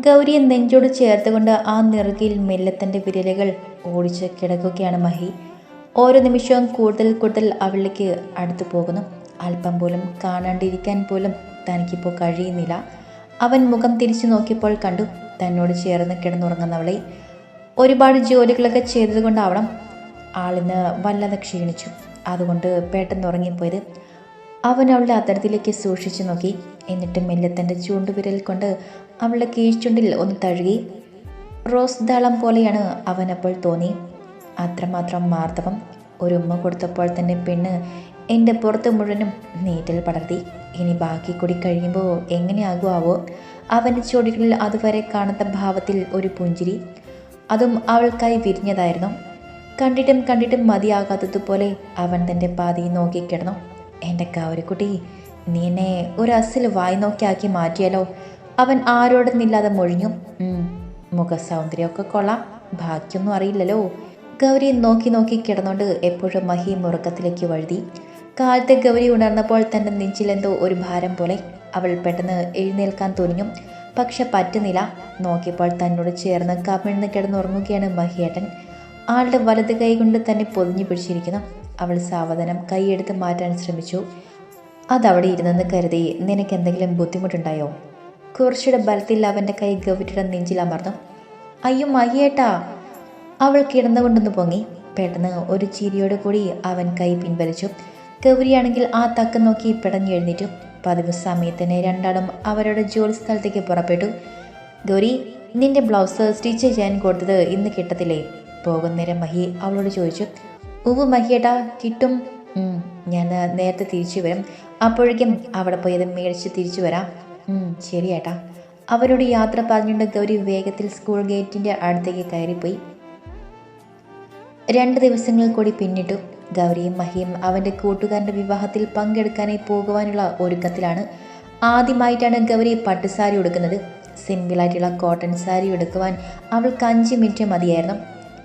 ഗൗരിയെ നെഞ്ചോട് ചേർത്തുകൊണ്ട് ആ നിറുകിൽ മെല്ലത്തന്റെ വിരലുകൾ ഓടിച്ച് കിടക്കുകയാണ് മഹി. ഓരോ നിമിഷവും കൂടുതൽ കൂടുതൽ അവളിലേക്ക് അടുത്തു പോകുന്നു. അല്പം പോലും കാണാണ്ടിരിക്കാൻ പോലും തനിക്കിപ്പോൾ കഴിയുന്നില്ല. അവൻ മുഖം തിരിച്ചു നോക്കിയപ്പോൾ കണ്ടു തന്നോട് ചേർന്ന് കിടന്നുറങ്ങുന്നവളെ. ഒരുപാട് ജോലികളൊക്കെ ചെയ്തതുകൊണ്ടാവണം ആളിന്ന് വല്ലാതെ ക്ഷീണിച്ചു. അതുകൊണ്ട് പെട്ടെന്ന് ഉറങ്ങിപ്പോയത്. അവൻ അവളുടെ അത്തരത്തിലേക്ക് സൂക്ഷിച്ചു നോക്കി. എന്നിട്ട് മെല്ലെ തന്റെ ചൂണ്ടുവിരൽ കൊണ്ട് അവളുടെ കീഴ്ചുണ്ടിൽ ഒന്ന് തഴുകി. റോസ് ദളം പോലെയാണ് അവനപ്പോൾ തോന്നി. അത്രമാത്രം മാർദ്ദവം ഒരു ഉമ്മ കൊടുത്തപ്പോൾ തന്നെ പെണ്ണ് എന്റെ പുറത്ത് മുഴുവനും നീറ്റൽ പടർത്തി. ഇനി ബാക്കി കൂടി കഴിയുമ്പോൾ എങ്ങനെയാകുമാവോ അവന്റെ ചോടികളിൽ അതുവരെ കാണാത്ത ഭാവത്തിൽ ഒരു പുഞ്ചിരി. അതും അവൾക്കായി വിരിഞ്ഞതായിരുന്നു. കണ്ടിട്ടും കണ്ടിട്ടും മതിയാകാത്തതുപോലെ അവൻ തന്റെ പാതി നോക്കിക്കിടന്നു എന്റെ കൗരിക്കുട്ടി നീ എന്നെ ഒരു അസിൽ വായി നോക്കിയാക്കി മാറ്റിയാലോ? അവൻ ആരോടൊന്നില്ലാതെ മൊഴിഞ്ഞു മുഖ മുഖസൗന്ദര്യമൊക്കെ കൊള്ളാം. ബാക്കിയൊന്നും അറിയില്ലല്ലോ. ഗൗരി നോക്കി നോക്കി കിടന്നുകൊണ്ട് എപ്പോഴും മഹി മുറക്കത്തിലേക്ക് വഴുതി. കാലത്തെ ഗൗരി ഉണർന്നപ്പോൾ തന്റെ നെഞ്ചിലെന്തോ ഒരു ഭാരം പോലെ അവൾ പെട്ടെന്ന് എഴുന്നേൽക്കാൻ തുനിഞ്ഞു. പക്ഷെ പറ്റുന്നില്ല. നോക്കിയപ്പോൾ തന്നോട് ചേർന്ന് കമിഴ്ന്ന് കിടന്നുറങ്ങുകയാണ് മഹിയേട്ടൻ. ആളുടെ വലത് കൈ കൊണ്ട് തന്നെ പൊതിഞ്ഞു പിടിച്ചിരിക്കുന്നു. അവൾ സാവധാനം കൈയെടുത്ത് മാറ്റാൻ ശ്രമിച്ചു. അതവിടെ ഇരുന്നെന്ന് കരുതി നിനക്ക് എന്തെങ്കിലും ബുദ്ധിമുട്ടുണ്ടായോ? കുറച്ചുകൂടെ ബലത്തിൽ അവന്റെ കൈ ഗൗരിയുടെ നെഞ്ചിൽ അമർന്നു. അയ്യോ മഹിയേട്ടാ. അവൾ കിടന്നുകൊണ്ടൊന്ന് പൊങ്ങി. പെട്ടെന്ന് ഒരു ചിരിയോട് കൂടി അവൻ കൈ പിൻവലിച്ചു. ഗൗരിയാണെങ്കിൽ ആ തക്ക നോക്കി പിടഞ്ഞെഴുന്നേറ്റു പതിവ് സമയത്തിന് രണ്ടാളും അവരുടെ ജോലി സ്ഥലത്തേക്ക് പുറപ്പെട്ടു. ഗൗരി നിന്റെ ബ്ലൗസ് സ്റ്റിച്ച് ചെയ്യാൻ കൊടുത്തത് ഇന്ന് കിട്ടത്തില്ലേ? പോകുന്നേരം മഹി അവളോട് ചോദിച്ചു. ഉവ് മഹിയേട്ടാ കിട്ടും. ഞാൻ നേരത്തെ തിരിച്ചു വരും. അപ്പോഴേക്കും അവിടെ പോയി അത് മേടിച്ച് തിരിച്ചു വരാം. ശരി ഏട്ടാ അവരോട് യാത്ര പറഞ്ഞുകൊണ്ട് ഗൗരി വേഗത്തിൽ സ്കൂൾ ഗേറ്റിന്റെ അടുത്തേക്ക് കയറിപ്പോയി. രണ്ട് ദിവസങ്ങൾ കൂടി പിന്നിട്ടു ഗൗരിയും മഹിയും അവന്റെ കൂട്ടുകാരന്റെ വിവാഹത്തിൽ പങ്കെടുക്കാനായി പോകുവാനുള്ള ഒരുക്കത്തിലാണ്. ആദ്യമായിട്ടാണ് ഗൗരി പട്ടുസാരി ഉടുക്കുന്നത്. സിമ്പിളായിട്ടുള്ള കോട്ടൺ സാരി എടുക്കുവാൻ അവൾക്ക് അഞ്ച് മിനിറ്റ് മതിയായിരുന്നു.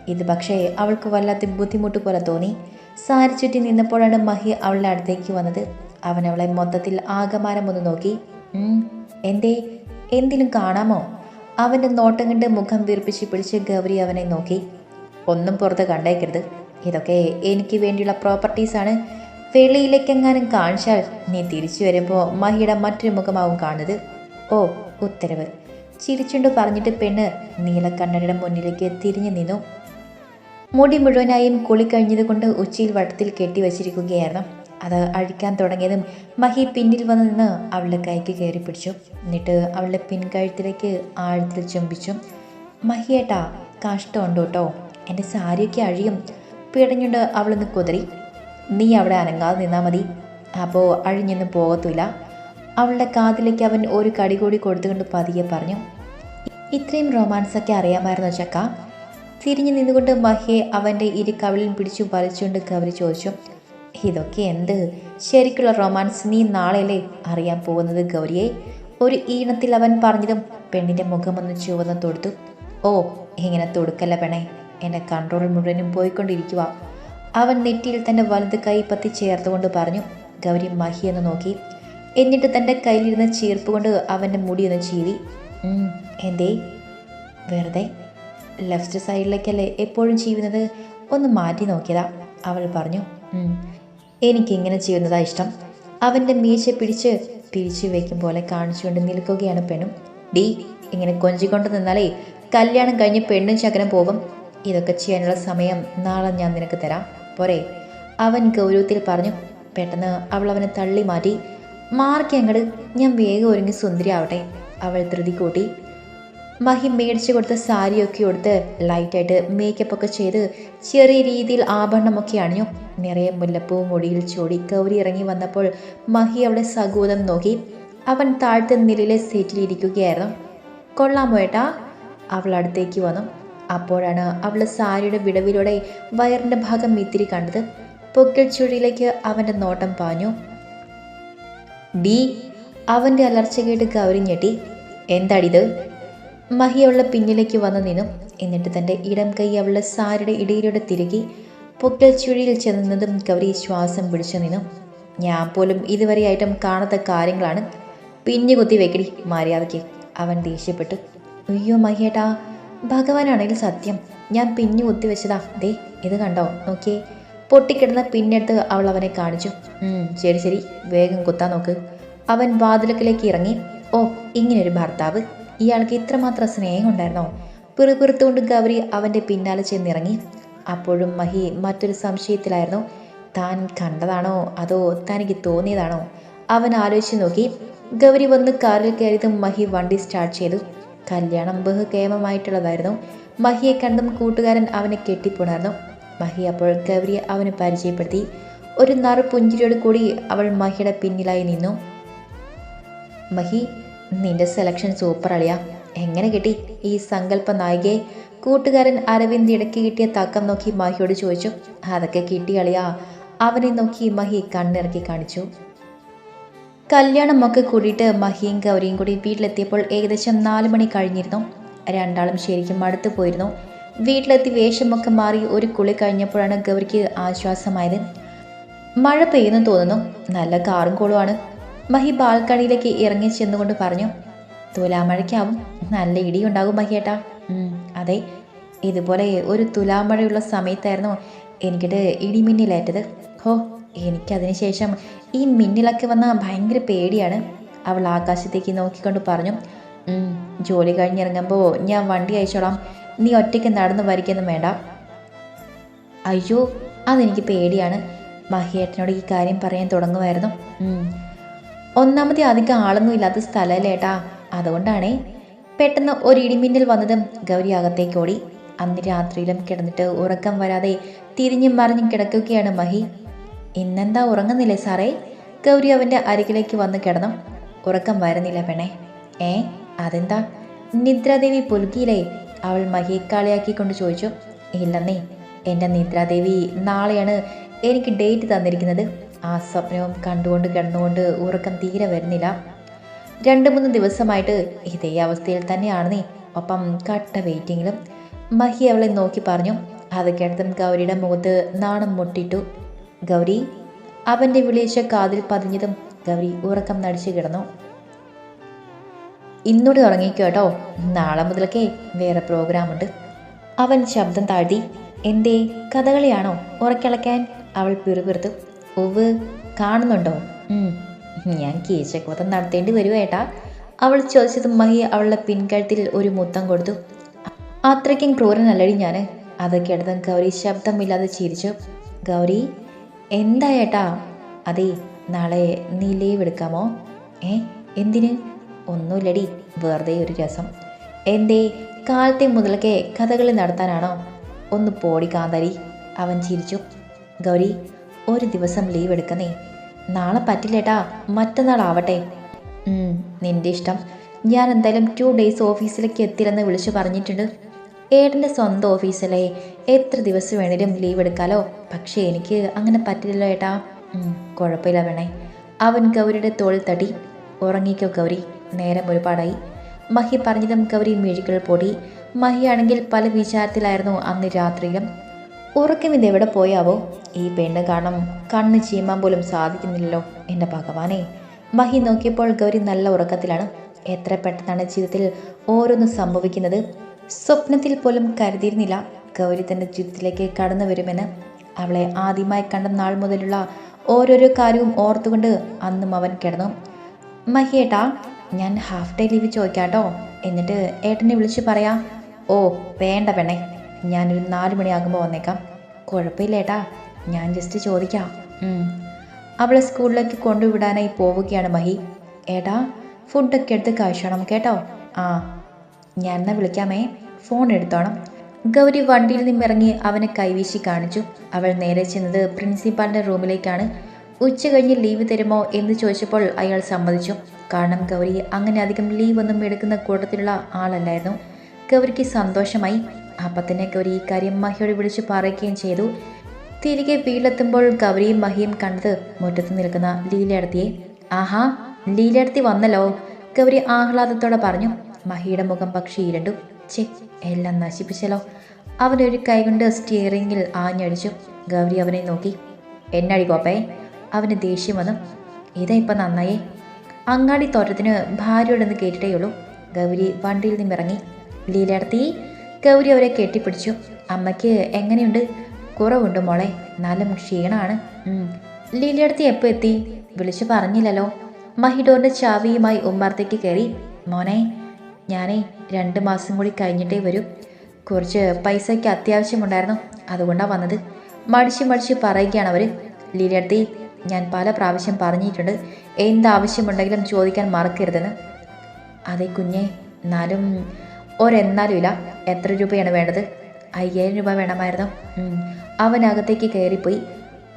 ഇത് പക്ഷേ അവൾക്ക് വല്ലാത്ത ബുദ്ധിമുട്ട് പോലെ തോന്നി. സാരി ചുറ്റി നിന്നപ്പോഴാണ് മഹി അവളുടെ അടുത്തേക്ക് വന്നത്. അവൻ അവളെ മൊത്തത്തിൽ ആകമാനം ഒന്ന് നോക്കി. "ഉം, എന്തേ എന്തിനും കാണാമോ? അവന്റെ നോട്ടം കണ്ട് മുഖം വീർപ്പിച്ച് പിടിച്ച് ഗൗരി അവനെ നോക്കി. ഒന്നും പുറത്ത് കണ്ടേക്കരുത്. ഇതൊക്കെ എനിക്ക് വേണ്ടിയുള്ള പ്രോപ്പർട്ടീസാണ് വെളിയിലേക്കെങ്ങാനും കാണിച്ചാൽ നീ തിരിച്ചു വരുമ്പോൾ മഹിയുടെ മറ്റൊരു മുഖമാവും കാണുന്നത്. ഓ ഉത്തരവ്. ചിരിച്ചുകൊണ്ട് പറഞ്ഞിട്ട് പെണ്ണ് നീലക്കണ്ണടയുടെ മുന്നിലേക്ക് തിരിഞ്ഞു നിന്നു. മുടി മുഴുവനായും കുളി കഴിഞ്ഞത് കൊണ്ട് ഉച്ചയിൽ വട്ടത്തിൽ കെട്ടി വച്ചിരിക്കുകയായിരുന്നു അത് അഴിക്കാൻ തുടങ്ങിയതും മഹി പിന്നിൽ വന്ന് നിന്ന് അവളുടെ കൈക്ക് കയറി പിടിച്ചു. എന്നിട്ട് അവളുടെ പിൻകഴുത്തിലേക്ക് ആഴത്തിൽ ചുംബിച്ചു. മഹിയേട്ടാ കഷ്ടമുണ്ട് കേട്ടോ. എന്റെ സാരിയൊക്കെ അഴിയും. പിടഞ്ഞുകൊണ്ട് അവളൊന്ന് കുതിരി നീ അവിടെ അനങ്ങാതെ നിന്നാൽ മതി. അപ്പോൾ അഴിഞ്ഞൊന്നും പോകത്തില്ല അവളുടെ കാതിലേക്ക് അവൻ ഒരു കടി കൂടി കൊടുത്തുകൊണ്ട് പതിയെ പറഞ്ഞു ഇത്രയും റൊമാൻസൊക്കെ അറിയാമായിരുന്നു ചക്ക? തിരിഞ്ഞു നിന്നുകൊണ്ട് മഹിയെ അവന്റെ ഇരു കവിളിൽ പിടിച്ചു വലിച്ചുകൊണ്ട് കവരി ചോദിച്ചു ഇതൊക്കെ എന്ത്? ശരിക്കുള്ള റൊമാൻസ് നീ നാളെയല്ലേ അറിയാൻ പോകുന്നത് ഗൗരിയെ? ഒരു ഈണത്തിൽ അവൻ പറഞ്ഞതും പെണ്ണിന്റെ മുഖമൊന്ന് ചുവന്ന് തൊടുത്തു. ഓ ഇങ്ങനെ തൊടുക്കല്ല പെണേ എന്റെ കൺട്രോൾ മുഴുവനും പോയിക്കൊണ്ടിരിക്കുക അവൻ നെറ്റിയിൽ തന്റെ വലത് കൈ പത്തി ചേർത്തുകൊണ്ട് പറഞ്ഞു ഗൗരി മഹി എന്ന് നോക്കി. എന്നിട്ട് തന്റെ കയ്യിലിരുന്ന് ചീർപ്പ് കൊണ്ട് അവന്റെ മുടിയൊന്ന് ചീവി. എന്തേ? വെറുതെ? ലെഫ്റ്റ് സൈഡിലേക്കല്ലേ എപ്പോഴും ചെയ്യുന്നത് ഒന്ന് മാറ്റി നോക്കിയതാ. അവൾ പറഞ്ഞു "ഉം, എനിക്കിങ്ങനെ ചെയ്യുന്നതാ ഇഷ്ടം. അവന്റെ മീശ പിടിച്ച് പിരിച്ചു വയ്ക്കും പോലെ കാണിച്ചുകൊണ്ട് നിൽക്കുകയാണ് പെണ്ണും. ഡി ഇങ്ങനെ കൊഞ്ചിക്കൊണ്ട് നിന്നാലേ കല്യാണം കഴിഞ്ഞ് പെണ്ണും ശകനം പോകും. ഇതൊക്കെ ചെയ്യാനുള്ള സമയം നാളെ ഞാൻ നിനക്ക് തരാം. പോരെ. അവൻ ഗൗരവത്തിൽ പറഞ്ഞു പെട്ടെന്ന് അവൾ അവനെ തള്ളി മാറ്റി മാർക്ക് അങ്ങട് ഞാൻ വേഗം ഒരുങ്ങി സുന്ദരി ആവട്ടെ അവൾ ധൃതി കൂട്ടി മഹി മേടിച്ചു കൊടുത്ത സാരിയൊക്കെ കൊടുത്ത് ലൈറ്റായിട്ട് മേക്കപ്പ് ഒക്കെ ചെയ്ത് ചെറിയ രീതിയിൽ ആഭരണമൊക്കെ അണിഞ്ഞു. നിറയെ മുല്ലപ്പൂ മുടിയിൽ ചൂടി ഗൗരി ഇറങ്ങി വന്നപ്പോൾ മഹി അവിടെ സകൂതം നോക്കി. അവൻ താഴ്ത്ത നിലയിലെ സീറ്റിലിരിക്കുകയായിരുന്നു കൊള്ളാമോ ഏട്ടാ അവൾ അടുത്തേക്ക് വന്നു. അപ്പോഴാണ് അവൾ സാരിയുടെ വിടവിലൂടെ വയറിന്റെ ഭാഗം ഇത്തിരി കണ്ടത്. പൊക്കിൾ ചുഴിയിലേക്ക് അവന്റെ നോട്ടം പാഞ്ഞു. ഡി അവന്റെ അലർച്ച കേട്ട് ഗൗരി ഞെട്ടി. എന്താടിത്? മഹി അവളുടെ പിന്നിലേക്ക് വന്നു നിന്നു. എന്നിട്ട് തന്റെ ഇടം കൈ അവളുടെ സാരിയുടെ ഇടയിലൂടെ തിരുകി പൊക്കൽ ചുഴിയിൽ ചെന്നതും ഗൗരി ശ്വാസം പിടിച്ചു നിന്നു. ഞാൻ പോലും ഇതുവരെ ഇതുവരെയായിട്ടും കാണാത്ത കാര്യങ്ങളാണ്. പിഞ്ഞു കുത്തി വെക്കടി മര്യാദയ്ക്ക് അവൻ ദേഷ്യപ്പെട്ടു. അയ്യോ മഹിയേട്ടാ ഭഗവാനാണെങ്കിൽ സത്യം. ഞാൻ പിഞ്ഞു കുത്തി വെച്ചതാ. ദേ ഇത് കണ്ടോ? നോക്കിയേ. പൊട്ടിക്കിടന്ന പിന്നെടുത്ത് അവൾ അവനെ കാണിച്ചു. "ഉം, ശരി ശരി വേഗം കുത്താൻ നോക്ക്. അവൻ വാതിലക്കിലേക്ക് ഇറങ്ങി. ഓ ഇങ്ങനൊരു ഭർത്താവ്. ഇയാൾക്ക് ഇത്രമാത്രം സ്നേഹം ഉണ്ടായിരുന്നോ പിറുപിറുത്തുകൊണ്ട് ഗൗരി അവന്റെ പിന്നാലെ ചെന്നിറങ്ങി. അപ്പോഴും മഹി മറ്റൊരു സംശയത്തിലായിരുന്നു. താൻ കണ്ടതാണോ? അതോ തനിക്ക് തോന്നിയതാണോ? അവൻ ആലോചിച്ച് നോക്കി. ഗൗരി വന്ന് കാറിൽ കയറിയതും മഹി വണ്ടി സ്റ്റാർട്ട് ചെയ്തു. കല്യാണം ബഹുകേമമായിട്ടുള്ളതായിരുന്നു. മഹിയെ കണ്ടും കൂട്ടുകാരൻ അവനെ കെട്ടിപ്പുണർന്നു. മഹി അപ്പോൾ ഗൗരിയെ അവന് പരിചയപ്പെടുത്തി. ഒരു നറു പുഞ്ചിരിയോട് കൂടി അവൾ മഹിയുടെ പിന്നിലായി നിന്നു. മഹി നിന്റെ സെലക്ഷൻ സൂപ്പർ അളിയ. എങ്ങനെ കിട്ടി? ഈ സങ്കല്പ നായികയെ കൂട്ടുകാരൻ അരവിന്ദ് ഇടയ്ക്ക് കിട്ടിയ തക്കം നോക്കി മഹിയോട് ചോദിച്ചു. അതൊക്കെ കിട്ടി അളിയ. അവനെ നോക്കി മഹി കണ്ണിറക്കി കാണിച്ചു. കല്യാണമൊക്കെ കൂടിയിട്ട് മഹിയും ഗൗരിയും കൂടി വീട്ടിലെത്തിയപ്പോൾ ഏകദേശം നാല് മണി കഴിഞ്ഞിരുന്നു. രണ്ടാളും ശരിക്കും മടുത്തു പോയിരുന്നു. വീട്ടിലെത്തി വേഷമൊക്കെ മാറി ഒരു കുളി കഴിഞ്ഞപ്പോഴാണ് ഗൗരിക്ക് ആശ്വാസമായത്. മഴ പെയ്യുന്നു തോന്നുന്നു. നല്ല കാറും കോളുമാണ് മഹി ബാൽക്കണിയിലേക്ക് ഇറങ്ങി ചെന്നുകൊണ്ട് പറഞ്ഞു തുലാമഴയ്ക്കാവും. നല്ല ഇടിയുണ്ടാകും മഹിയേട്ടാ. അതെ. ഇതുപോലെ ഒരു തുലാമഴയുള്ള സമയത്തായിരുന്നു എനിക്കിട്ട് ഇടിമിന്നലേറ്റത്. ഹോ എനിക്കതിന് ശേഷം ഈ മിന്നലൊക്കെ വന്ന ഭയങ്കര പേടിയാണ്. അവൾ ആകാശത്തേക്ക് നോക്കിക്കൊണ്ട് പറഞ്ഞു ജോലി കഴിഞ്ഞിറങ്ങുമ്പോൾ ഞാൻ വണ്ടി അയച്ചോളാം. നീ ഒറ്റയ്ക്ക് നടന്നു വരിക്കൊന്നും വേണ്ട. അയ്യോ അതെനിക്ക് പേടിയാണ്. മഹിയേട്ടനോട് ഈ കാര്യം പറയാൻ തുടങ്ങുമായിരുന്നു. ഒന്നാമത് അധികം ആളൊന്നും ഇല്ലാത്ത സ്ഥലമല്ലേ ഏട്ടാ? അതുകൊണ്ടാണേ പെട്ടെന്ന് ഒരു ഇടിമിന്നൽ വന്നതും ഗൗരി അകത്തേക്ക് ഓടി അന്ന് രാത്രിയിലും കിടന്നിട്ട് ഉറക്കം വരാതെ തിരിഞ്ഞും മറിഞ്ഞും കിടക്കുകയാണ് മഹി. ഇന്നെന്താ ഉറങ്ങുന്നില്ലേ സാറേ? ഗൗരി അവന്റെ അരികിലേക്ക് വന്ന് കിടന്നു. ഉറക്കം വരുന്നില്ല പെണേ ഏ അതെന്താ? നിദ്രാദേവി പുലുക്കിയില്ലേ? അവൾ മഹിയെ കളിയാക്കിക്കൊണ്ട് ചോദിച്ചു. ഇല്ലെന്നേ എന്റെ നിദ്രാദേവി നാളെയാണ് എനിക്ക് ഡേറ്റ് തന്നിരിക്കുന്നത്. ആ സ്വപ്നവും കണ്ടുകൊണ്ട് കിടന്നുകൊണ്ട് ഉറക്കം തീരെ വരുന്നില്ല. രണ്ട് മൂന്ന് ദിവസമായിട്ട് ഇതേ അവസ്ഥയിൽ തന്നെയാണ് നീ. ഒപ്പം കട്ട വെയിറ്റിങ്ങിലും മഹി അവളെ നോക്കി പറഞ്ഞു. അത് കേട്ടതും ഗൗരിയുടെ മുഖത്ത് നാണം മുട്ടിട്ടു. ഗൗരി അവന്റെ വിളിച്ച കാതിൽ പതിഞ്ഞതും ഗൗരി ഉറക്കം നടിച്ചു കിടന്നു. ഇന്നോട് ഉറങ്ങിക്കോട്ടോ കേട്ടോ. നാളെ മുതലൊക്കെ വേറെ പ്രോഗ്രാമുണ്ട് അവൻ ശബ്ദം താഴ്ത്തി എന്തേ കഥകളിയാണോ? ഉറക്കിളക്കാൻ? അവൾ പിറുപിറുത്തു. ഒവ് കാണുന്നുണ്ടോ? ഞാൻ കീശക്കോത്തം നടത്തേണ്ടി വരുവേട്ടാ അവൾ ചോദിച്ചത് മഹി അവളുടെ പിൻകഴുത്തിൽ ഒരു മുത്തം കൊടുത്തു. അത്രയ്ക്കും ക്രൂരനല്ലടി ഞാൻ അതൊക്കെ എടുത്തും ഗൗരി ശബ്ദമില്ലാതെ ചിരിച്ചു. ഗൗരി എന്താ ഏട്ടാ? അതെ നാളെ നീ ലീവ് എടുക്കാമോ? ഏ എന്തിന്? ഒന്നുമില്ലടി വെറുതെ ഒരു രസം. എന്തേ കാലത്തെ മുതലൊക്കെ കഥകളി നടത്താനാണോ? ഒന്ന് പോടി കാന്തരി. അവൻ ചിരിച്ചു. ഗൗരി ഒരു ദിവസം ലീവ് എടുക്കുന്നേ. നാളെ പറ്റില്ലേട്ടാ മറ്റന്നാൾ ആവട്ടെ. നിന്റെ ഇഷ്ടം. ഞാൻ എന്തായാലും ടു ഡേയ്സ് ഓഫീസിലേക്ക് എത്തില്ലെന്ന് വിളിച്ചു പറഞ്ഞിട്ടുണ്ട്. ഏട്ടന്റെ സ്വന്തം ഓഫീസിലെ എത്ര ദിവസം വേണേലും ലീവ് എടുക്കാലോ. പക്ഷേ എനിക്ക് അങ്ങനെ പറ്റില്ലല്ലോ ഏട്ടാ. കുഴപ്പമില്ല വേണേ. അവൻ ഗൗരിയുടെ തോളിൽ തട്ടി ഉറങ്ങിക്കോ ഗൗരി. നേരം ഒരുപാടായി. മഹി പറഞ്ഞതും ഗൗരി മിഴികൾ പൊടി. മഹിയാണെങ്കിൽ പല വിചാരത്തിലായിരുന്നു അന്ന് രാത്രിയിലും. ഉറക്കം ഇത് എവിടെ പോയാവോ? ഈ പെണ്ണ് കാരണം കണ്ണ് ചീമാൻ പോലും സാധിക്കുന്നില്ലല്ലോ എന്റെ ഭഗവാനെ. മഹി നോക്കിയപ്പോൾ ഗൗരി നല്ല ഉറക്കത്തിലാണ്. എത്ര പെട്ടെന്നാണ് ജീവിതത്തിൽ ഓരോന്ന് സംഭവിക്കുന്നത്? സ്വപ്നത്തിൽ പോലും കരുതിയിരുന്നില്ല ഗൗരി തന്റെ ജീവിതത്തിലേക്ക് കടന്നു വരുമെന്ന്. അവളെ ആദ്യമായി കണ്ട നാൾ മുതലുള്ള ഓരോരോ കാര്യവും ഓർത്തുകൊണ്ട് അന്നും അവൻ കിടന്നു. മഹിയേട്ടാ ഞാൻ ഹാഫ് ഡേ ലീവ് ചോദിക്കാട്ടോ. എന്നിട്ട് ഏട്ടനെ വിളിച്ച് പറയാം. ഓ വേണ്ട പെണ്ണേ. ഞാനൊരു നാല് മണിയാകുമ്പോൾ വന്നേക്കാം. കുഴപ്പമില്ല ഏട്ടാ ഞാൻ ജസ്റ്റ് ചോദിക്കാം. അവളെ സ്കൂളിലേക്ക് കൊണ്ടുവിടാനായി പോവുകയാണ് മഹി. ഏട്ടാ ഫുഡൊക്കെ എടുത്ത് കഴിച്ചോണം കേട്ടോ. ആ. ഞാൻ എന്നാ വിളിക്കാമേ? ഫോൺ എടുത്തോണം. ഗൗരി വണ്ടിയിൽ നിന്നിറങ്ങി അവനെ കൈവീശി കാണിച്ചു. അവൾ നേരെ ചെന്നത് പ്രിൻസിപ്പാളിന്റെ റൂമിലേക്കാണ് ഉച്ച കഴിഞ്ഞ് ലീവ് തരുമോ എന്ന് ചോദിച്ചപ്പോൾ അയാൾ സമ്മതിച്ചു. കാരണം ഗൗരി അങ്ങനെ അധികം ലീവ് ഒന്നും എടുക്കുന്ന കൂട്ടത്തിലുള്ള ആളല്ലായിരുന്നു. ഗൗരിക്ക് സന്തോഷമായി. അപ്പം തന്നെ ഗൗരി ഈ കാര്യം മഹിയോട് വിളിച്ച് പറയുകയും ചെയ്തു. തിരികെ വീട്ടിലെത്തുമ്പോൾ ഗൗരിയും മഹിയും കണ്ടത് മുറ്റത്ത് നിൽക്കുന്ന ലീലയടത്തിയെ. ആഹാ ലീലയടത്തി വന്നല്ലോ. ഗൗരി ആഹ്ലാദത്തോടെ പറഞ്ഞു. മഹിയുടെ മുഖം പക്ഷി ഇരുണ്ടു. ചെ എല്ലാം നശിപ്പിച്ചല്ലോ. അവനൊരു കൈകൊണ്ട് സ്റ്റിയറിങ്ങിൽ ആഞ്ഞടിച്ചു. ഗൗരി അവനെ നോക്കി. എന്നടി കോപ്പേ അവന് ദേഷ്യം വന്നു. ഇതാ ഇപ്പം നന്നായേ. അങ്ങാടി തോറ്റത്തിന് ഭാര്യയോടെന്ന് കേട്ടിട്ടേയുള്ളൂ. ഗൗരി വണ്ടിയിൽ നിന്നിറങ്ങി. ലീലടത്തി ഗൗരി അവരെ കെട്ടിപ്പിടിച്ചു. അമ്മയ്ക്ക് എങ്ങനെയുണ്ട്? കുറവുണ്ട് മോളെ. എന്നാലും ക്ഷീണമാണ് ലീലയടുത്ത് എപ്പോൾ എത്തി? വിളിച്ചു പറഞ്ഞില്ലല്ലോ. മഹിഡോറിന്റെ ചാവിയുമായി ഉമ്മർത്തേക്ക് കയറി. മോനെ ഞാനേ രണ്ട് മാസം കൂടി കഴിഞ്ഞിട്ടേ വരൂ. കുറച്ച് പൈസയ്ക്ക് അത്യാവശ്യമുണ്ടായിരുന്നു. അതുകൊണ്ടാണ് വന്നത്. മടിച്ച് മടിച്ച് പറയുകയാണ് അവർ ലീലയടുത്തി ഞാൻ പല പ്രാവശ്യം പറഞ്ഞിട്ടുണ്ട്. എന്താവശ്യമുണ്ടെങ്കിലും ചോദിക്കാൻ മറക്കരുതെന്ന്. അതെ കുഞ്ഞെ എന്നാലും ഒരെന്നാലും ഇല്ല. എത്ര രൂപയാണ് വേണ്ടത്? അയ്യായിരം രൂപ വേണമായിരുന്നു. അവനകത്തേക്ക് കയറിപ്പോയി.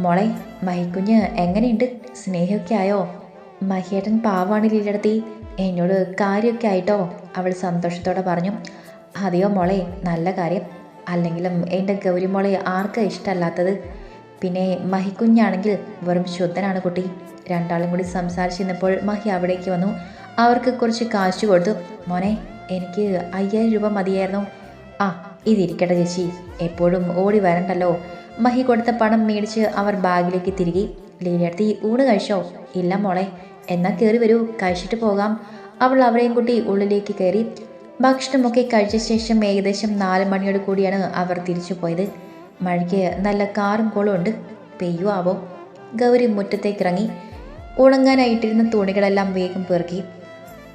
മോളെ മഹിക്കുഞ്ഞ് എങ്ങനെയുണ്ട്? സ്നേഹമൊക്കെ ആയോ? മഹിയേട്ടൻ പാവാണ് ലീലടത്തി എന്നോട് കാര്യമൊക്കെ ആയിട്ടോ? അവൾ സന്തോഷത്തോടെ പറഞ്ഞു. അതെയോ മോളെ നല്ല കാര്യം. അല്ലെങ്കിലും എന്റെ ഗൗരി മോളെ ആർക്കാ ഇഷ്ടമല്ലാത്തത്? പിന്നെ മഹിക്കുഞ്ഞാണെങ്കിൽ വെറും ശുദ്ധനാണ് കുട്ടി. രണ്ടാളും കൂടി സംസാരിച്ചിരുന്നപ്പോൾ മഹി അവിടേക്ക് വന്നു. അവർക്ക് കുറച്ച് കാശ് കൊടുത്തു. മോനെ എനിക്ക് അയ്യായിരം രൂപ മതിയായിരുന്നു. ആ ഇതിരിക്കട്ടെ ചേച്ചി. എപ്പോഴും ഓടി വരണ്ടല്ലോ. മഹി കൊടുത്ത പണം മേടിച്ച് അവർ ബാഗിലേക്ക് തിരികെ. ലീലയടുത്ത് ഊണ് കഴിച്ചോ? ഇല്ല മോളെ. എന്നാൽ കയറി വരൂ. കഴിച്ചിട്ട് പോകാം. അവൾ അവരെയും കൂട്ടി ഉള്ളിലേക്ക് കയറി. ഭക്ഷണമൊക്കെ കഴിച്ച ശേഷം ഏകദേശം നാല് മണിയോട് കൂടിയാണ് അവർ തിരിച്ചു പോയത്. മഴയ്ക്ക് നല്ല കാറും കോളും ഉണ്ട്. പെയ്യുവാവോ ഗൗരി മുറ്റത്തേക്ക് ഇറങ്ങി. ഉണങ്ങാനായിട്ടിരുന്ന തുണികളെല്ലാം വേഗം പെറുക്കി.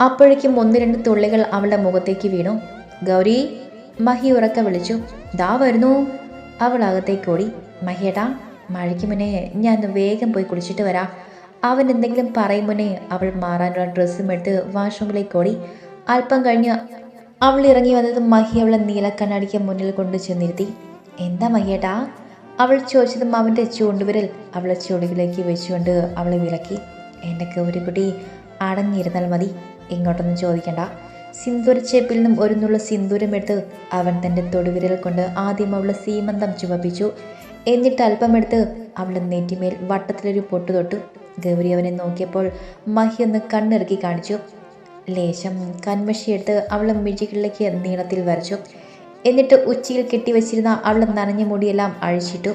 അപ്പോഴേക്കും ഒന്ന് രണ്ട് തുള്ളികൾ അവളുടെ മുഖത്തേക്ക് വീണു. ഗൗരി മഹി ഉറക്ക വിളിച്ചു. ദാ വരുന്നു. അവൾ അകത്തേക്ക് ഓടി. മഹിയേട്ടാ മഴയ്ക്ക് മുന്നേ ഞാൻ വേഗം പോയി കുളിച്ചിട്ട് വരാം. അവൻ എന്തെങ്കിലും പറയും മുന്നേ അവൾ മാറാനുള്ള ഡ്രസ്സും എടുത്ത് വാഷ്റൂമിലേക്ക് ഓടി. അല്പം കഴിഞ്ഞ് അവൾ ഇറങ്ങി വന്നത് മഹി അവളെ നീലക്കണ്ണാടിക്ക് മുന്നിൽ കൊണ്ട് ചെന്നിരുത്തി. എന്താ മഹിയേട്ടാ? അവൾ ചോദിച്ചതും അവന്റെ ചൂണ്ടുവിരൽ അവളെ ചുടികളിലേക്ക് വെച്ചുകൊണ്ട് അവളെ വിളക്കി എന്റെ ഗൗരിക്കുട്ടി അടങ്ങിയിരുന്നാൽ മതി. ഇങ്ങോട്ടൊന്നും ചോദിക്കണ്ട. സിന്ദൂരച്ചേപ്പിൽ നിന്നും ഒരു നുള്ള സിന്ദൂരമെടുത്ത് അവൻ തന്റെ തൊടുവിരൽ കൊണ്ട് ആദ്യം അവളെ സീമന്തം ചുവപ്പിച്ചു. എന്നിട്ട് അല്പമെടുത്ത് അവളെ നെറ്റിമേൽ വട്ടത്തിലൊരു പൊട്ടു തൊട്ടു ഗൗരി അവനെ നോക്കിയപ്പോൾ മഹി ഒന്ന് കണ്ണിറുക്കി കാണിച്ചു. ലേശം കൺമഷിയെടുത്ത് അവളെ മിഴികളിലേക്ക് നീളത്തിൽ വരച്ചു. എന്നിട്ട് ഉച്ചയിൽ കെട്ടിവെച്ചിരുന്ന അവളെ നനഞ്ഞ മുടിയെല്ലാം അഴിച്ചിട്ടു.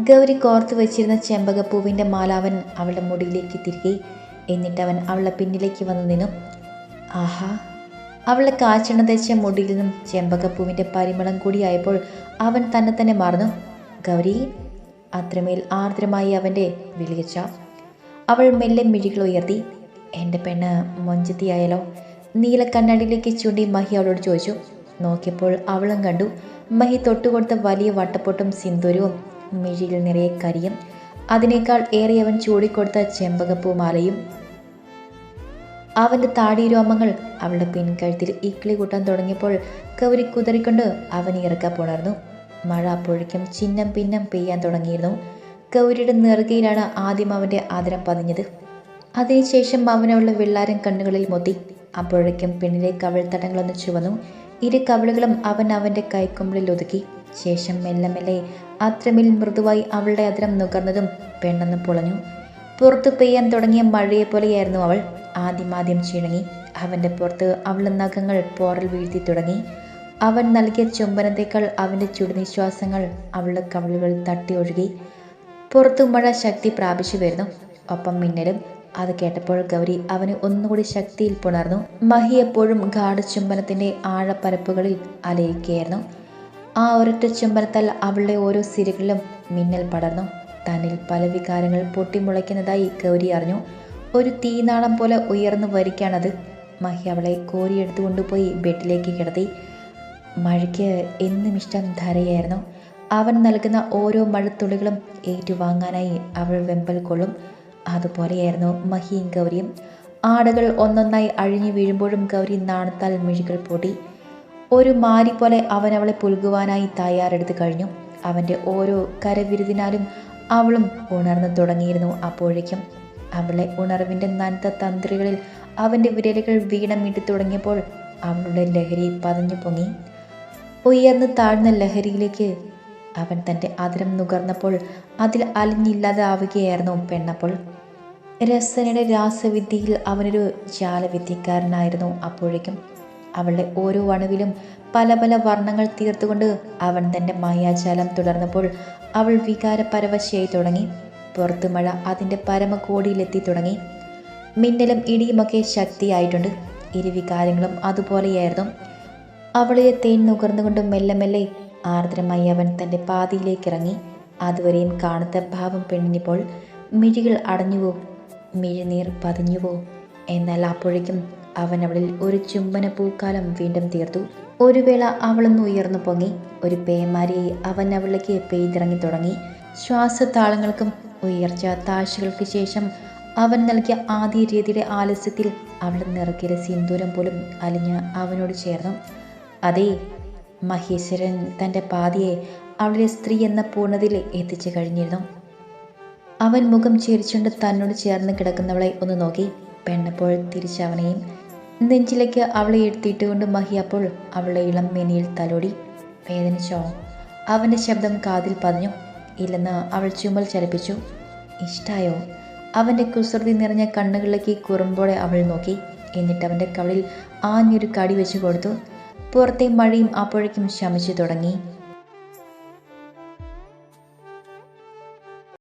ഗൗരി കോർത്തു വെച്ചിരുന്ന ചെമ്പകപ്പൂവിന്റെ മാല അവൻ അവളുടെ മുടിയിലേക്ക് തിരികെ. എന്നിട്ട് അവൻ അവളെ പിന്നിലേക്ക് വന്നു നിന്നു. ആഹാ. അവൾ കാച്ചണ തെച്ച മുടിയിൽ നിന്നും ചെമ്പകപ്പൂവിന്റെ പരിമളം കൂടിയായപ്പോൾ അവൻ തന്നെ തന്നെ മറന്നു. ഗൗരി അത്രമേൽ ആർദ്രമായി അവന്റെ വിളിച്ച അവൾ മെല്ലെ മിഴികൾ ഉയർത്തി. എന്റെ പെണ്ണ് മൊഞ്ചത്തിയായാലോ നീല കണ്ണാടിയിലേക്ക് ചൂണ്ടി മഹി അവളോട് ചോദിച്ചു. നോക്കിയപ്പോൾ അവളും കണ്ടു. മഹി തൊട്ടുകൊടുത്ത വലിയ വട്ടപ്പൊട്ടും സിന്ദൂരവും മിഴിയിൽ നിറയെ കരിയും. അതിനേക്കാൾ ഏറെ അവൻ ചൂടിക്കൊടുത്ത ചെമ്പകപ്പൂമാലയും അവന്റെ താടിരോമങ്ങൾ അവളുടെ പിൻകഴുത്തിൽ ഇക്കിളി കൂട്ടാൻ തുടങ്ങിയപ്പോൾ കൗരി കുതറിക്കൊണ്ട് അവൻ ഇറക്കാൻ പുണർന്നു മഴ അപ്പോഴേക്കും ചിഹ്നം പിന്നം പെയ്യാൻ തുടങ്ങിയിരുന്നു. കൗരിയുടെ നെറുകയിലാണ് ആദ്യം അവന്റെ ആദരം പതിഞ്ഞത്. അതിനുശേഷം അവനവളുടെ വെള്ളാരം കണ്ണുകളിൽ മൊത്തി. അപ്പോഴേക്കും പെണ്ണിലെ കവിൾത്തടങ്ങളൊന്ന് ചുവന്നു. ഇരു കവിളുകളും അവൻ അവന്റെ കൈക്കുമ്പിളിൽ ഒതുക്കി. ശേഷം മെല്ലെ മെല്ലെ അത്രമിൽ മൃദുവായി അവളുടെ അതിരം നുകർന്നതും പെണ്ണെന്ന് പൊളഞ്ഞു. പുറത്തു പെയ്യാൻ തുടങ്ങിയ മഴയെപ്പോലെയായിരുന്നു അവൾ. ആദ്യമാദ്യം ചിണങ്ങി. അവന്റെ പുറത്ത് അവളുടെ നഖങ്ങൾ പോറൽ വീഴ്ത്തി തുടങ്ങി. അവൻ നൽകിയ ചുംബനത്തേക്കാൾ അവന്റെ ചുടുനിശ്വാസങ്ങൾ അവളുടെ കവിളുകൾ തട്ടി ഒഴുകി. പുറത്തു മഴ ശക്തി പ്രാപിച്ചു വരുന്നു. ഒപ്പം മിന്നലും. അത് കേട്ടപ്പോൾ ഗൗരി അവന് ഒന്നുകൂടി ശക്തിയിൽ പുണർന്നു. മഹി എപ്പോഴും ഗാഠചുംബനത്തിന്റെ ആഴപ്പരപ്പുകളിൽ അലയിക്കുകയായിരുന്നു ആ ഒരൊറ്റ ചുംബനത്താൽ അവളുടെ ഓരോ സിരകളിലും മിന്നൽ പടർന്നു. തന്നിൽ പല വികാരങ്ങൾ പൊട്ടിമുളയ്ക്കുന്നതായി ഗൗരി അറിഞ്ഞു. ഒരു തീനാളം പോലെ ഉയർന്നു വരിക്കാണത്. മഹി അവളെ കോരിയെടുത്തു കൊണ്ടുപോയി ബെഡിലേക്ക് കിടത്തി. മഴയ്ക്ക് എന്നും ഇഷ്ടം ധരയായിരുന്നു. അവൻ നൽകുന്ന ഓരോ മഴത്തുള്ളികളും ഏറ്റുവാങ്ങാനായി അവൾ വെമ്പൽ കൊള്ളും. അതുപോലെയായിരുന്നു മഹിയും ഗൗരിയും. ആടുകൾ ഒന്നൊന്നായി അഴിഞ്ഞു വീഴുമ്പോഴും ഗൗരി നാണത്താൽ മിഴികൾ പൊടി ഒരു മാരി പോലെ അവൻ അവളെ പുൽകുവാനായി തയ്യാറെടുത്ത് കഴിഞ്ഞു. അവന്റെ ഓരോ കരവിരുതിനാലും അവളും ഉണർന്നു തുടങ്ങിയിരുന്നു അപ്പോഴേക്കും. അവളെ ഉണർവിന്റെ നനത്ത തന്ത്രികളിൽ അവന്റെ വിരലുകൾ വീണമിട്ട് തുടങ്ങിയപ്പോൾ അവളുടെ ലഹരി പതഞ്ഞു പൊങ്ങി. ഉയർന്ന് താഴ്ന്ന ലഹരിയിലേക്ക് അവൻ തന്റെ അതിരം നുകർന്നപ്പോൾ അതിൽ അലിഞ്ഞില്ലാതെ ആവുകയായിരുന്നു പെണ്ണപ്പോൾ. രസനയുടെ രാസവിദ്യയിൽ അവനൊരു ജാലവിദ്യക്കാരനായിരുന്നു അപ്പോഴേക്കും. അവളുടെ ഓരോ അണുവിലും പല പല വർണങ്ങൾ തീർത്തുകൊണ്ട് അവൻ തന്റെ മായാജാലം തുടർന്നപ്പോൾ അവൾ വികാരപരവശയായി തുടങ്ങി. പുറത്തു മഴ അതിന്റെ പരമകോടിയിലെത്തി തുടങ്ങി. മിന്നലും ഇടിയുമൊക്കെ ശക്തിയായിട്ടുണ്ട്. ഇരുവികാരങ്ങളും അതുപോലെയായിരുന്നു. അവളെ തേൻ നുകർന്നുകൊണ്ട് മെല്ലെ മെല്ലെ ആർദ്രമായി അവൻ തന്റെ പാതിയിലേക്ക് ഇറങ്ങി അതുവരെയും കാണാത്ത ഭാവം പെണ്ണിനിപ്പോൾ മിഴികൾ അടഞ്ഞുവോ മിഴിനീർ പതിഞ്ഞുവോ എന്നാൽ അപ്പോഴേക്കും അവൻ അവളിൽ ഒരു ചുംബന പൂക്കാലം വീണ്ടും തീർത്തു. ഒരു വേള അവളൊന്ന് ഉയർന്നു പൊങ്ങി. ഒരു പേമാരിയെ അവൻ അവളിലേക്ക് പെയ്തിറങ്ങി തുടങ്ങി. ശ്വാസതാളങ്ങൾക്കും ഉയർച്ച താഴ്ചകൾക്ക് ശേഷം അവൻ നൽകിയ ആദ്യ രീതിയുടെ ആലസ്യത്തിൽ അവൾ നിറക്കിയ സിന്ദൂരം പോലും അലിഞ്ഞ് അവനോട് ചേർന്നു. അതേ മഹേശ്വരൻ തന്റെ പാതിയെ അവളുടെ സ്ത്രീ എന്ന പൂർണതയിൽ എത്തിച്ചു കഴിഞ്ഞിരുന്നു. അവൻ മുഖം ചിരിച്ചുകൊണ്ട് തന്നോട് ചേർന്ന് കിടക്കുന്നവളെ ഒന്ന് നോക്കി. പെണ്ണപ്പോൾ തിരിച്ചവനെയും നെഞ്ചിലേക്ക് അവളെ എടുത്തിട്ടുകൊണ്ട് മഹി അപ്പോൾ അവളുടെ ഇളം മെനിയിൽ തലോടി. വേദനിച്ചോ? അവന്റെ ശബ്ദം കാതിൽ പതിഞ്ഞു. ഇല്ലെന്ന് അവൾ ചുമൽ ചലിപ്പിച്ചു. ഇഷ്ടായോ? അവന്റെ കുസൃതി നിറഞ്ഞ കണ്ണുകളിലേക്ക് കുറുമ്പോടെ അവൾ നോക്കി. എന്നിട്ട് അവന്റെ കവളിൽ ആഞ്ഞൊരു കടി വെച്ചു കൊടുത്തു. പുറത്തെ മഴയും അപ്പോഴേക്കും ശമിച്ചു തുടങ്ങി.